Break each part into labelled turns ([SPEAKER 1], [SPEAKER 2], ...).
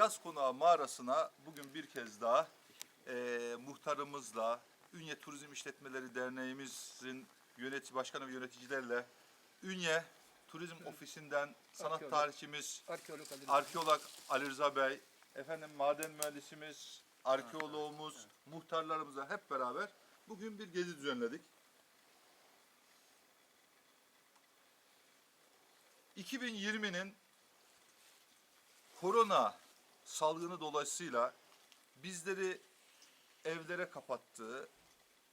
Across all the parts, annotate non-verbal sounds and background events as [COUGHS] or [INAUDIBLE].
[SPEAKER 1] Yaz Konağı mağarasına bugün bir kez daha e, muhtarımızla, Ünye Turizm İşletmeleri Derneğimizin yönetici, başkanı ve yöneticilerle, Ünye Turizm Ofisi'nden sanat
[SPEAKER 2] Arkeolog.
[SPEAKER 1] tarihçimiz,
[SPEAKER 2] Arkeolog Ali.
[SPEAKER 1] arkeolog Ali Rıza Bey, efendim maden mühendisimiz, arkeoloğumuz, muhtarlarımızla hep beraber bugün bir gezi düzenledik. 2020'nin korona salgını dolayısıyla bizleri evlere kapattığı,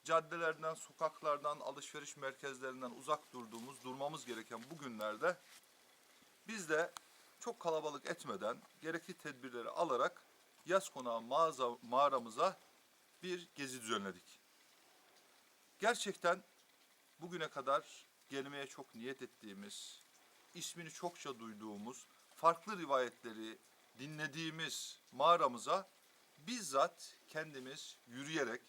[SPEAKER 1] caddelerden, sokaklardan, alışveriş merkezlerinden uzak durduğumuz, durmamız gereken bu günlerde biz de çok kalabalık etmeden gerekli tedbirleri alarak yaz konağı mağaza, mağaramıza bir gezi düzenledik. Gerçekten bugüne kadar gelmeye çok niyet ettiğimiz, ismini çokça duyduğumuz, farklı rivayetleri dinlediğimiz mağaramıza bizzat kendimiz yürüyerek,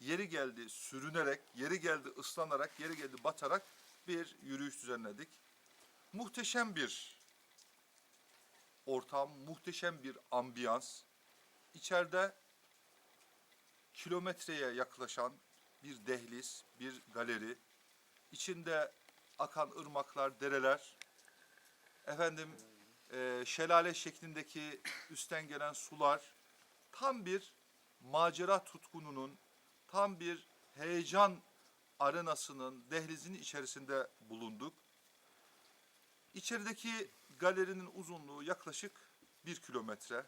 [SPEAKER 1] yeri geldi sürünerek, yeri geldi ıslanarak, yeri geldi batarak bir yürüyüş düzenledik. Muhteşem bir ortam, muhteşem bir ambiyans. İçeride kilometreye yaklaşan bir dehliz, bir galeri, içinde akan ırmaklar, dereler, efendim e, şelale şeklindeki üstten gelen sular, tam bir macera tutkununun, tam bir heyecan arenasının, dehlizinin içerisinde bulunduk. İçerideki galerinin uzunluğu yaklaşık bir kilometre.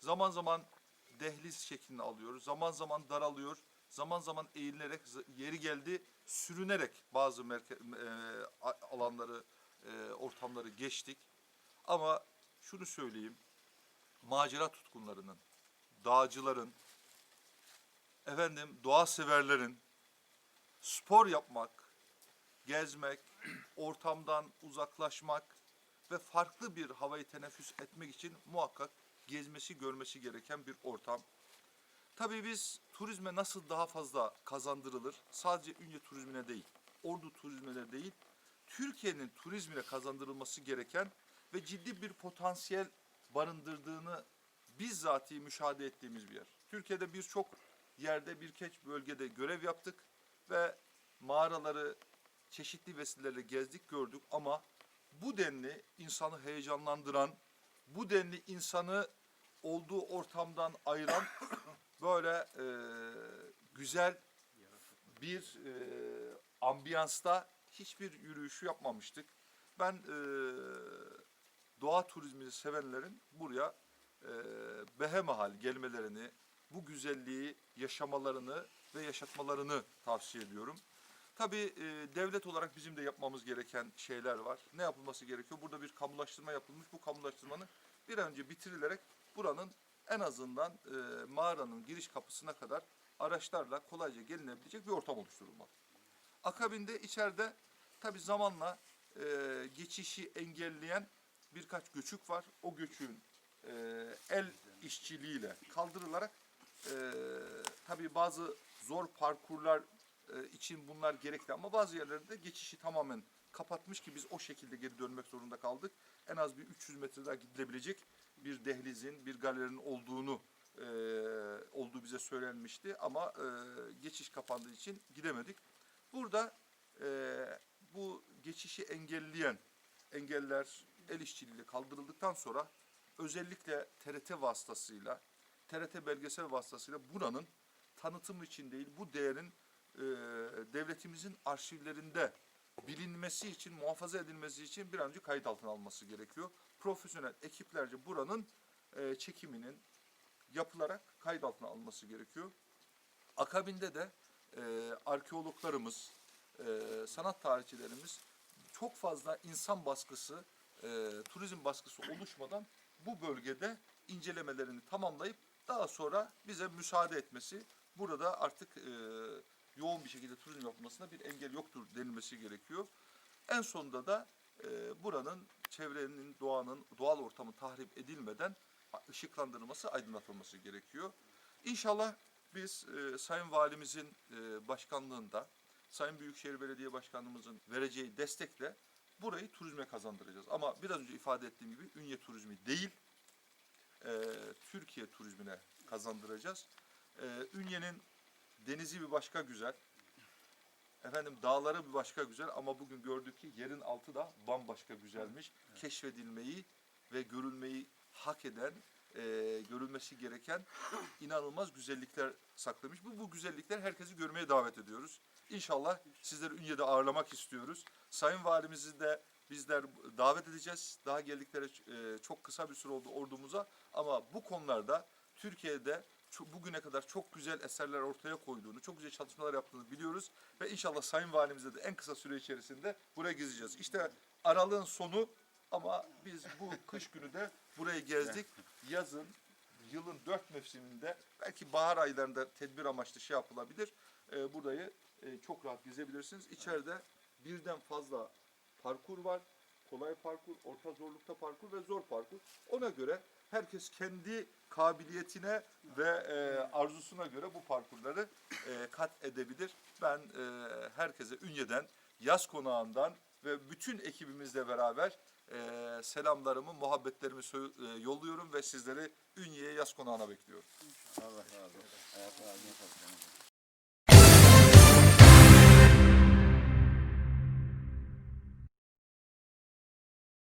[SPEAKER 1] Zaman zaman dehliz şeklini alıyor, zaman zaman daralıyor, zaman zaman eğilerek, yeri geldi sürünerek bazı merke- e, alanları, e, ortamları geçtik. Ama şunu söyleyeyim, macera tutkunlarının, dağcıların, efendim doğa severlerin spor yapmak, gezmek, ortamdan uzaklaşmak ve farklı bir havayı teneffüs etmek için muhakkak gezmesi, görmesi gereken bir ortam. Tabii biz turizme nasıl daha fazla kazandırılır? Sadece Ünye turizmine değil, Ordu turizmine değil, Türkiye'nin turizmine kazandırılması gereken ve ciddi bir potansiyel barındırdığını bizzati müşahede ettiğimiz bir yer. Türkiye'de birçok yerde, birkaç bölgede görev yaptık ve mağaraları çeşitli vesilelerle gezdik, gördük ama bu denli insanı heyecanlandıran, bu denli insanı olduğu ortamdan ayıran [COUGHS] böyle e, güzel bir e, ambiyansta hiçbir yürüyüşü yapmamıştık. Ben e, doğa turizmini sevenlerin buraya e, behemahal gelmelerini, bu güzelliği yaşamalarını ve yaşatmalarını tavsiye ediyorum. Tabii e, devlet olarak bizim de yapmamız gereken şeyler var. Ne yapılması gerekiyor? Burada bir kamulaştırma yapılmış. Bu kamulaştırmanın bir an önce bitirilerek buranın en azından e, mağaranın giriş kapısına kadar araçlarla kolayca gelinebilecek bir ortam oluşturulmalı. Akabinde içeride tabii zamanla e, geçişi engelleyen birkaç göçük var. O göçüğün e, el işçiliğiyle kaldırılarak e, tabii bazı zor parkurlar e, için bunlar gerekli ama bazı yerlerde geçişi tamamen kapatmış ki biz o şekilde geri dönmek zorunda kaldık. En az bir 300 metre daha gidilebilecek bir dehlizin, bir galerinin olduğunu e, olduğu bize söylenmişti ama e, geçiş kapandığı için gidemedik. Burada e, bu geçişi engelleyen engeller el işçiliğiyle kaldırıldıktan sonra özellikle TRT vasıtasıyla, TRT belgesel vasıtasıyla buranın tanıtımı için değil, bu değerin e, devletimizin arşivlerinde bilinmesi için, muhafaza edilmesi için bir an önce kayıt altına alınması gerekiyor. Profesyonel ekiplerce buranın e, çekiminin yapılarak kayıt altına alınması gerekiyor. Akabinde de e, arkeologlarımız, e, sanat tarihçilerimiz çok fazla insan baskısı, e, turizm baskısı oluşmadan bu bölgede incelemelerini tamamlayıp daha sonra bize müsaade etmesi, burada artık e, yoğun bir şekilde turizm yapılmasına bir engel yoktur denilmesi gerekiyor. En sonunda da e, buranın çevrenin, doğanın, doğal ortamı tahrip edilmeden ışıklandırılması, aydınlatılması gerekiyor. İnşallah biz e, Sayın Valimizin e, başkanlığında, Sayın Büyükşehir Belediye Başkanımızın vereceği destekle burayı turizme kazandıracağız. Ama biraz önce ifade ettiğim gibi Ünye turizmi değil, e, Türkiye turizmine kazandıracağız. E, Ünye'nin denizi bir başka güzel. Efendim dağları bir başka güzel ama bugün gördük ki yerin altı da bambaşka güzelmiş. Keşfedilmeyi ve görülmeyi hak eden, e, görülmesi gereken inanılmaz güzellikler saklamış. Bu, bu güzellikler herkesi görmeye davet ediyoruz. İnşallah sizleri Ünye'de ağırlamak istiyoruz. Sayın Valimizi de bizler davet edeceğiz. Daha geldikleri e, çok kısa bir süre oldu ordumuza ama bu konularda Türkiye'de bugüne kadar çok güzel eserler ortaya koyduğunu, çok güzel çalışmalar yaptığını biliyoruz ve inşallah Sayın Valimize de en kısa süre içerisinde buraya gezeceğiz. İşte aralığın sonu ama biz bu kış günü de burayı gezdik. [LAUGHS] Yazın, yılın dört mevsiminde belki bahar aylarında tedbir amaçlı şey yapılabilir. Ee, burayı e, çok rahat gezebilirsiniz. İçeride birden fazla parkur var. Kolay parkur, orta zorlukta parkur ve zor parkur. Ona göre herkes kendi kabiliyetine ve e, arzusuna göre bu parkurları e, kat edebilir. Ben e, herkese Ünye'den, Yaz Konağı'ndan ve bütün ekibimizle beraber e, selamlarımı, muhabbetlerimi e, yolluyorum ve sizleri Ünye'ye Yaz Konağı'na bekliyorum.
[SPEAKER 2] Allah razı olsun. Ayaklarına.